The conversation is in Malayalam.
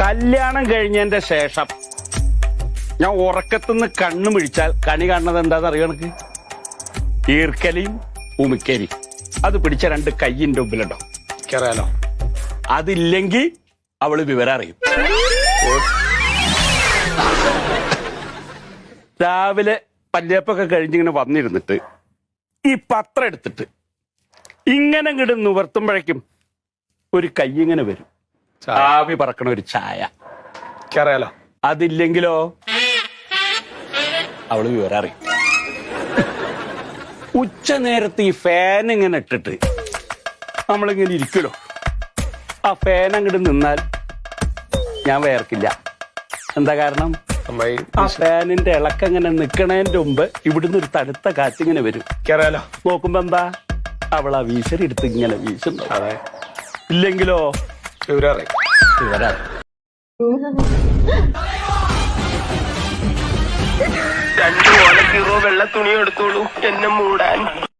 കല്യാണം കഴിഞ്ഞതിന്റെ ശേഷം ഞാൻ ഉറക്കത്തുനിന്ന് കണ്ണു മിഴിച്ചാൽ കണി കാണുന്നത് എന്താന്ന് അറിയോ എനിക്ക് ഈർക്കലിയും ഉമിക്കരിയും. അത് പിടിച്ച രണ്ട് കയ്യിന്റെ മുമ്പിലുണ്ടോ എനിക്കറിയാലോ. അതില്ലെങ്കിൽ അവൾ വിവരം അറിയും. രാവിലെ പല്ലേപ്പൊക്കെ കഴിഞ്ഞിങ്ങനെ വന്നിരുന്നിട്ട് ഈ പത്രം എടുത്തിട്ട് ഇങ്ങനെ ഇങ്ങോട്ട് നിവർത്തുമ്പോഴേക്കും ഒരു കൈ ഇങ്ങനെ വരും. ആവി പറക്കണ ഒരു ചായ. കേറിയാലോ അതില്ലെങ്കിലോ? അവൾ വിവരം അറിയും. ഉച്ച നേരത്ത് ഈ ഫാൻ ഇങ്ങനെ ഇട്ടിട്ട് നമ്മളിങ്ങനെ ഇരിക്കലോ ആ ഫാൻ അങ്ങോട്ട് നിന്നാൽ ഞാൻ വേർക്കില്ല. എന്താ കാരണം? ആ ഫാനിന്റെ ഇളക്കം ഇങ്ങനെ നിക്കണേന്റെ മുമ്പ് ഇവിടുന്ന് ഒരു തണുത്ത കാറ്റ് ഇങ്ങനെ വരും. കേറിയാലോ നോക്കുമ്പോ എന്താ? അവൾ ആ വീശരി എടുത്ത് ഇങ്ങനെ വീശുന്നു. ഇല്ലെങ്കിലോ? അറിയാം വിവരം രണ്ടു ഓലക്കീറോ വെള്ള തുണി എടുത്തോളൂ. എന്നെ മൂടാൻ.